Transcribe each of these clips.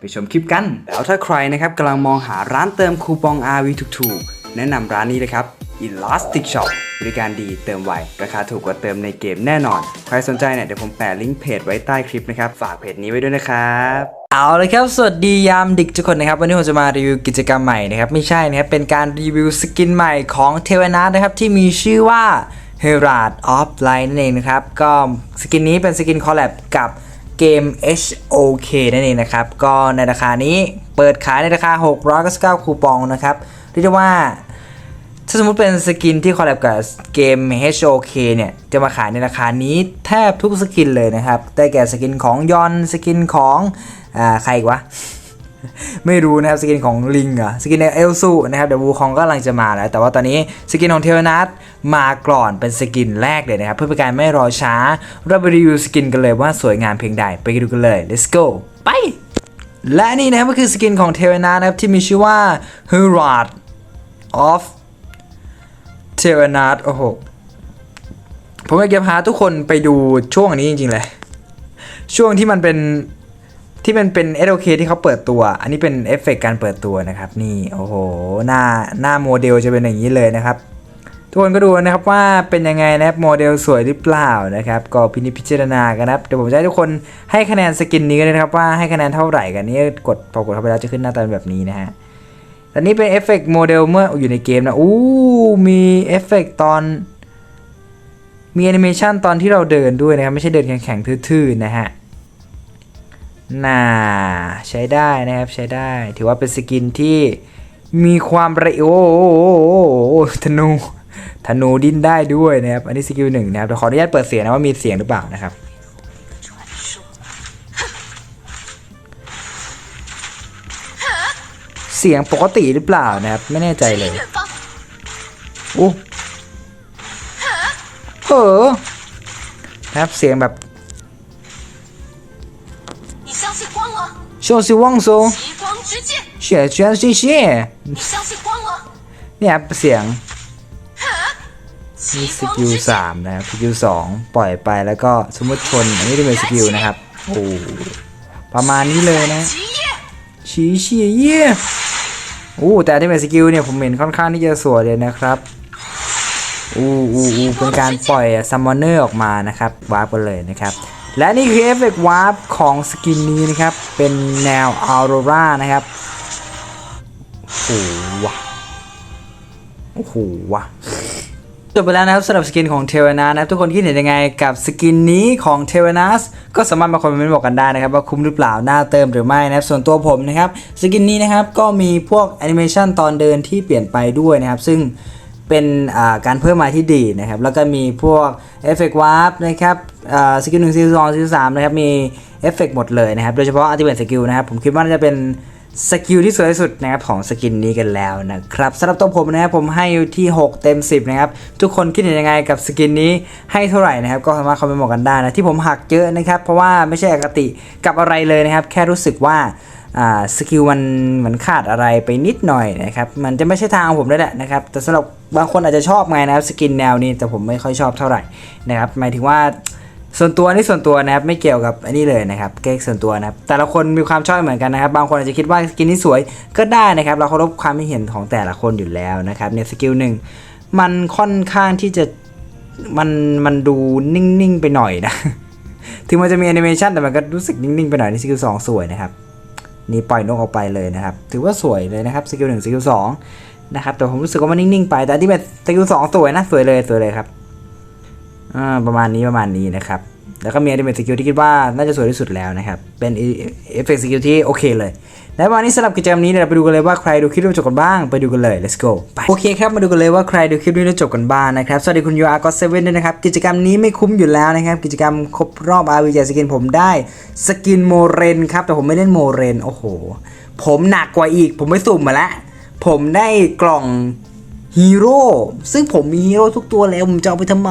ไปชมคลิปกัน แล้วถ้าใครนะครับกำลังมองหาร้านเติมคูปอง RV ถูกๆ แนะนำร้านนี้เลยครับ Elastic Shop บริการดีเติมไว ราคาถูกกว่าเติมในเกมแน่นอน ใครสนใจเนี่ยเดี๋ยวผมแปะลิงก์เพจไว้ใต้คลิปนะครับ ฝากเพจนี้ไว้ด้วยนะครับเอาเลยครับ สวัสดียามดึกทุกคนนะครับ วันนี้ผมจะมารีวิวกิจกรรมใหม่นะครับ ไม่ใช่นะครับ เป็นการรีวิวสกินใหม่ของเทวนานะครับ ที่มีชื่อว่า h e r a d of Light นั่นเองนะครับ ก็สกินนี้เป็นสกินคอลแลบกับ เกม HOK นั่นเองนะครับ ก็ในราคานี้เปิดขายในราคา 699 คูปองนะครับเรียกได้ว่า ถ้าสมมติเป็นสกินที่คอลแลบกับเกม HOK เนี่ย จะมาขายในราคานี้แทบทุกสกินเลยนะครับ ได้แก่สกินของยอนสกินของอ่าใครอีกวะไม่รู้นะครับสกินของลิงอะสกินเอลซูนะครับเดี๋ยววูคองก็กำลังจะมาแล้ว แต่ว่าตอนนี้สกินของเทวนัท มาก่อนเป็นสกินแรกเลยนะครับ เพื่อเป็นการไม่รอช้า เราไปรีวิวสกินกันเลยว่าสวยงามเพียงใดไปดูกันเลย let's go ไป และนี่นะครับก็คือสกินของเทวนานะครับที่มีชื่อว่า h e r a d of เทวนาโอ้โหผมอยากจะพาทุกคนไปดูช่วงนี้จริงๆเลย ช่วงที่มันเป็นที่มันเป็น SOK ที่เขาเปิดตัว อันนี้เป็นเอฟเฟกต์การเปิดตัวนะครับ นี่ โอ้โห หน้าหน้าโมเดลจะเป็นอย่างนี้เลยนะครับ ทุกคนก็ดูนะครับว่าเป็นยังไงนะครับโมเดลสวยหรือเปล่านะครับก็พินิจพิจารณากันนะครับเดี๋ยวผมจะให้ทุกคนให้คะแนนสกินนี้กันเลยนะครับว่าให้คะแนนเท่าไหร่กันนี่กดพอกดเข้าไปแล้วจะขึ้นหน้าตาแบบนี้นะฮะต่นี่เป็นเอฟเฟกต์โมเดลเมื่ออยู่ในเกมนะอู้มีเอฟเฟกต์ตอนมีแอนิเมชันตอนที่เราเดินด้วยนะครับ ไม่ใช่เดินแข็งๆทื่อๆนะฮะน่าใช้ได้นะครับใช้ได้ ถือว่าเป็นสกินที่มีความระโอ้ธนู ธนูดิ้นได้ด้วยนะครับ อันนี้สกิลหนึ่งนะครับขออนุญาตเปิดเสียงนะว่ามีเสียงหรือเปล่านะครับเสียงปกติหรือเปล่านะครับ ไม่แน่ใจเลยโอ้เออนะครับเสียงแบบเชื่อสิว่องโซเชื่อเชื่อเชี่ยเนี่ยเสียง สกิลสามนะครับสกิลสองปล่อยไปแล้วก็สมมติชนอันนี้จะเป็นสกิลนะครับโอ้ประมาณนี้เลยนะชีเชียเย่โอ้แต่ที่เป็นสกิลเนี่ยผมเห็นค่อนข้างที่จะสวยเลยนะครับอู้อู้อ้เป็นการปล่อยซัมมอนเนอร์ออกมานะครับวาร์ปไปเลยนะครับ และนี่คือเอฟเฟกต์วาร์ปของสกินนี้นะครับ เป็นแนวออโรรานะครับโอ้โหโอ้โหว่ะ จบไปแล้วนะครับสำหรับสกินของเทวนานะครับทุกคนคิดเห็นยังไงกับสกินนี้ของเทวนาสก็สามารถมาคอมเมนต์บอกกันได้นะครับว่าคุ้มหรือเปล่าน่าเติมหรือไม่นะครับส่วนตัวผมนะครับสกินนี้นะครับก็มีพวกแอนิเมชันตอนเดินที่เปลี่ยนไปด้วยนะครับซึ่งเป็นาการเพิ่มมาที่ดีนะครับแล้วก็มีพวกเอฟเฟกต์วาร์ปนะครับสกิลหนึ่งสกิลสองสกิลสามนะครับมีเอฟเฟกต์หมดเลยนะครับโดยเฉพาะอัลติเมทสกิลนะครับผมคิดว่าน่าจะเป็น สกิลที่สวยที่สุดนะครับของสกินนี้กันแล้วนะครับสำหรับตัวผมนะครับผมให้ที่ 6 เต็ม 10 นะครับ ทุกคนคิดเห็นยังไงกับสกินนี้ให้เท่าไหร่นะครับ ก็สามารถคอมเมนต์บอกกันได้นะที่ผมหักเยอะนะครับ เพราะว่าไม่ใช่อคติกับอะไรเลยนะครับ แค่รู้สึกว่าสกิลมันเหมือนขาดอะไรไปนิดหน่อยนะครับ มันจะไม่ใช่ทางของผมด้วยแหละนะครับ แต่สำหรับบางคนอาจจะชอบไงนะครับสกินแนวนี้แต่ผมไม่ค่อยชอบเท่าไหร่นะครับหมายถึงว่า ส่วนตัวนี่ส่วนตัวนะครับไม่เกี่ยวกับอันนี้เลยนะครับเก๊กส่วนตัวนะครับแต่ละคนมีความชอบเหมือนกันนะครับ บางคนอาจจะคิดว่าสกินนี้สวยก็ได้นะครับ เราเคารพความเห็นของแต่ละคนอยู่แล้วนะครับเนี่ยสกิลหนึ่งมันค่อนข้างที่จะมันมันดูนิ่งๆไปหน่อยนะถึงมันจะมีแอนิเมชันแต่มันก็รู้สึกนิ่งๆไปหน่อยในสกิลสองสวยนะครับนี่ปล่อยนกออกไปเลยนะครับ ถือว่าสวยเลยนะครับสกิลหนึ่งสกิลสองนะครับแต่ผมรู้สึกว่ามันนิ่งๆไปแต่ที่เป็นสกิลสองสวยนะสวยเลยสวยเลยครับ ประมาณนี้ประมาณนี้นะครับ แล้วก็มี Ultimate Skill ที่คิดว่าน่าจะสวยที่สุดแล้วนะครับ เป็นเอฟเฟกต์สกิลที่โอเคเลย และวันนี้สำหรับกิจกรรมนี้เนี่ยเราไปดูกันเลยว่าใครดูคลิปนี้จบกันบ้าง ไปดูกันเลย let's go ไปโอเคครับมาดูกันเลยว่าใครดูคลิปนี้จบกันบ้างนะครับ สวัสดีคุณยูอาร์ก็เซเว่นด้วยนะครับ กิจกรรมนี้ไม่คุ้มอยู่แล้วนะครับ กิจกรรมครบรอบ RV แจสกินผมได้สกินโมเรนครับ แต่ผมไม่เล่นโมเรน โอ้โห ผมหนักกว่าอีก ผมไปสุ่มมาแล้ว ผมได้กล่อง ฮีโร่ซึ่งผมมีฮีโร่ทุกตัวแล้ว ผมจะเอาไปทำไม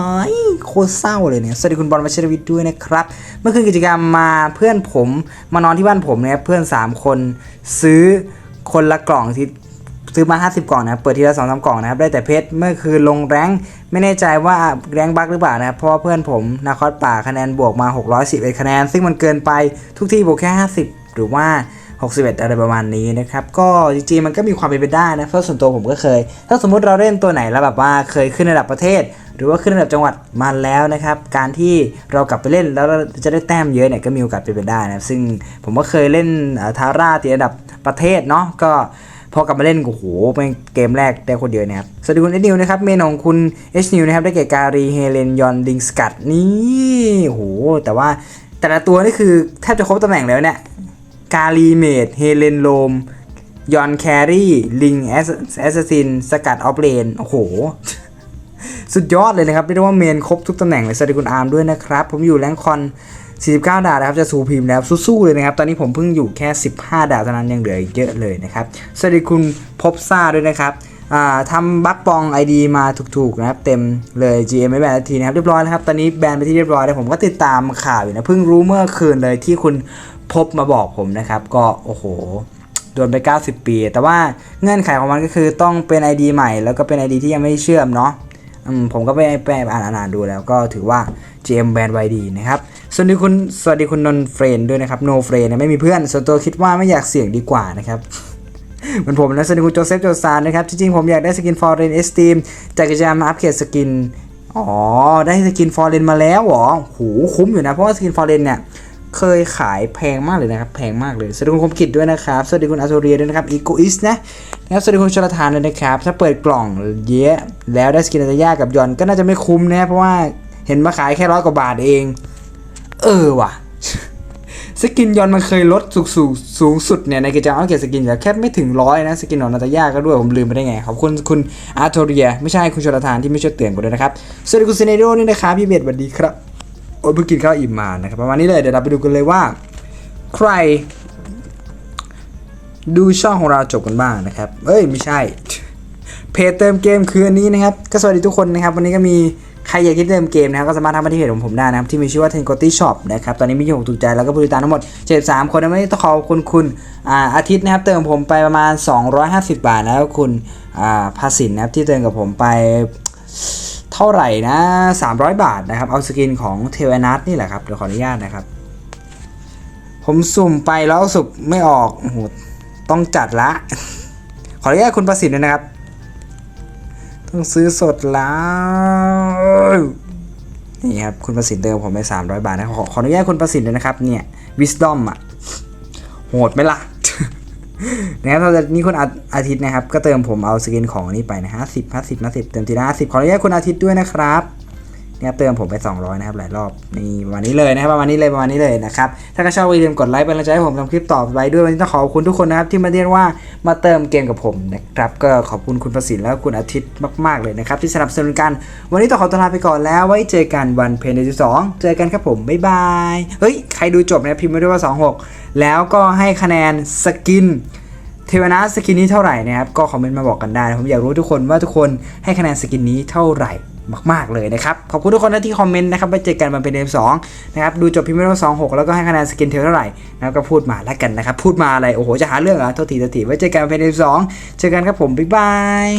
โคตรเศร้าเลยเนี่ย สวัสดีคุณบอลวัชรวิทย์ด้วยนะครับ เมื่อคืนกิจกรรมมาเพื่อนผมมานอนที่บ้านผมเนี่ยเพื่อน 3 คน ซื้อคนละกล่องที่ซื้อมา 50 กล่องนะเปิดทีละสองสามกล่องนะครับ ได้แต่เพชร เมื่อคืนลงแรงไม่แน่ใจว่าแรงบักหรือเปล่านะครับ เพราะว่าเพื่อนผมนาคอสป่าคะแนนบวกมา 611 คะแนน ซึ่งมันเกินไปทุกที่บวกแค่ 50 หรือว่า 61 อะไรประมาณนี้นะครับ ก็จริงๆมันก็มีความเป็นไปได้นะเพราะส่วนตัวผมก็เคย ถ้าสมมุติเราเล่นตัวไหนแล้วแบบว่าเคยขึ้นระดับประเทศ หรือว่าขึ้นระดับจังหวัดมาแล้วนะครับ การที่เรากลับไปเล่นแล้วจะได้แต้มเยอะเนี่ยก็มีโอกาสเป็นไปได้นะครับซึ่งผมก็เคยเล่นทาร่าติดระดับประเทศเนาะก็พอกลับมาเล่นโอ้โหเป็นเกมแรกได้คนเดียวนะครับ สวัสดีคุณเอนิวนะครับ เมนของคุณเอชนิวนะครับ ได้แก่การีเฮเลนยอนดิงสกัดนี่โอ้โห แต่ว่าแต่ละตัวนี่คือแทบจะครบตำแหน่งแล้วเนี่ย กาลีเมดเฮเลนโลมยอนแครี่ลิงแอสซินสกัดออฟเลนโอ้โห สุดยอดเลยนะครับเรียกได้ว่าเมนครบทุกตำแหน่งเลยสวัสดีคุณอาร์มด้วยนะครับ ผมอยู่แรงคอน 49 ดาวนะครับจะสูพิมพ์แล้วสู้ๆเลยนะครับ ตอนนี้ผมเพิ่งอยู่แค่ 15 ดาวเท่านั้นยังเหลืออีกเยอะเลยนะครับ สวัสดีคุณพบซ่าด้วยนะครับทำบัคปอง ID มาถูกๆนะครับ เต็มเลย GM ไม่แบนนทีนะครับเรียบร้อยแล้วครับ ตอนนี้แบนไปที่เรียบร้อยแล้วผมก็ติดตามข่าวอยู่นะเพิ่งรู้เมื่อคืนเลยที่คุณ พบมาบอกผมนะครับ ก็โอ้โหโดนไป 90 ปี แต่ว่าเงื่อนไขของมันก็คือต้องเป็น ID ใหม่ แล้วก็เป็น ID ที่ยังไม่เชื่อมเนาะผมก็ไปไปอ่านอ่านดูแล้วก็ถือว่า GM แบรนด์ไวดีนะครับสวัสดีคุณสวัสดีคุณนนเฟรนด้วยนะครับ no เฟรนไม่มีเพื่อน ส่วนตัวคิดว่าไม่อยากเสี่ยงดีกว่านะครับเหมือนผมนะสวัสดีคุณโจเซฟโจซานนะครับจริงๆผมอยากได้สกินฟอร์เรนเอสตีมแต่กิจกรรมอัปเกรดสกินอ๋อได้สกินฟอร์เรนมาแล้วเหรอโหคุ้มอยู่นะเพราะว่าสกินฟอร์เรนเนี่ย เคยขายแพงมากเลยนะครับ แพงมากเลยสวัสดีคุณคมกิจด้วยนะครับ สวัสดีคุณอาโซเรียด้วยนะครับอีโกอิสนะนะครับสวัสดีคุณชลทานด้วยนะครับ ถ้าเปิดกล่องเยอะแล้วได้สกินอาจจะยากกับยอนก็น่าจะไม่คุ้มนะเพราะว่าเห็นมาขายแค่ร้อยกว่าบาทเอง เออว่ะสกินยอนมันเคยลดสูงสูงสูงสุดเนี่ยในกิจกรรมอัปเกรดสกินแต่แค่ไม่ถึงร้อยนะสกินของนาตาย่าก็ด้วยผมลืมไปได้ไงขอบคุณคุณอาร์โทเรีย ไม่ใช่คุณชลทานที่ไม่ช่วยเตือนผมด้วยนะครับสวัสดีคุณเซเนโดนี่นะครับพี่เบสสวัสดีครับ อ้ยเพิ่งกินข้าวอิ่มมานะครับประมาณนี้เลยเดี๋ยวเราไปดูกันเลยว่า ใคร ดูช่องของเราจบกันบ้างนะครับ เอ้ยไม่ใช่ เพจเติมเกมคืออันนี้นะครับ ก็สวัสดีทุกคนนะครับ วันนี้ก็มีใครอยากที่เติมเกมนะครับก็สามารถทำมาที่เพจของผมได้นะครับ ที่มีชื่อว่า t e n g o t i Shop นะครับ ตอนนี้มีอยู่ถูกใจแล้วก็บริการทั้งหมด 73 คนนะไม่ต้องขอบคุณคุณอาอาทิตย์นะครับ เติมผมไปประมาณ 250 บาทแล้วคุณภาสินนะครับที่เติมกับผมไป เท่าไหร่นะ 300 บาทนะครับ เอาสกินของเทวนัทนี่แหละครับ เดี๋ยวขออนุญาตนะครับ ผมสุ่มไปแล้วสุกไม่ออกโอ้โหต้องจัดละ ขออนุญาตคุณประสิทธิ์ด้วยนะครับ ต้องซื้อสดแล้วนี่ครับคุณประสิทธิ์เติมผมไป300 บาทนะขอขออนุญาตคุณประสิทธิ์ด้วยนะครับเนี่ย wisdom อะโหดไหมล่ะ นะครับสำหรับนี้คุณอาอาทิตย์นะครับ ก็เติมผมเอาสกินของนี้ไปนะฮะสิบห้าสิบนะสิบเติมทีละห้าสิบขออนุญาตคุณอาทิตย์ด้วยนะครับ เนี่ยเติมผมไป 200 นะครับหลายรอบนี่ประมาณนี้เลยนะครับประมาณนี้เลยประมาณนี้เลยนะครับถ้าก็ชอบอย่าลืมกดไลค์เป็นกำลังใจให้ผมทำคลิปต่อไปด้วยวันนี้ต้องขอบคุณทุกคนนะครับที่มาเรียกว่ามาเติมเกมกับผมนะครับก็ขอบคุณคุณประสิทธิ์แล้วคุณอาทิตย์มากๆเลยนะครับที่สนับสนุนกัน วันนี้ต้องขอตัวลาไปก่อนแล้วไว้เจอกันวันเพนเดที่สองเจอกันครับผมบ๊ายบายเฮ้ยใครดูจบนะพิมพ์มาด้วยว่า 26 แล้วก็ให้คะแนนสกินเทวนาสกินนี้เท่าไหร่นะครับก็คอมเมนต์มาบอกกันได้ผมอยากรู้ทุกคนว่าทุกคนให้คะแนนสกินนี้เท่าไหร่ มาก ๆ เลยนะครับ ขอบคุณทุกคนที่คอมเมนต์นะครับไปเจอกันมันเป็นเดมสองนะครับ ดูจบพิมพ์เม่ต้องสองหกแล้วก็ให้คะแนนสกินเทลเท่าไหร่แล้วก็พูดมาแล้วกันนะครับ พูดมาอะไร โอ้โห จะหาเรื่องเหรอโทษทีโทษทีไว้เจอกันเป็นเดมสองเจอกันครับผม บ๊ายบาย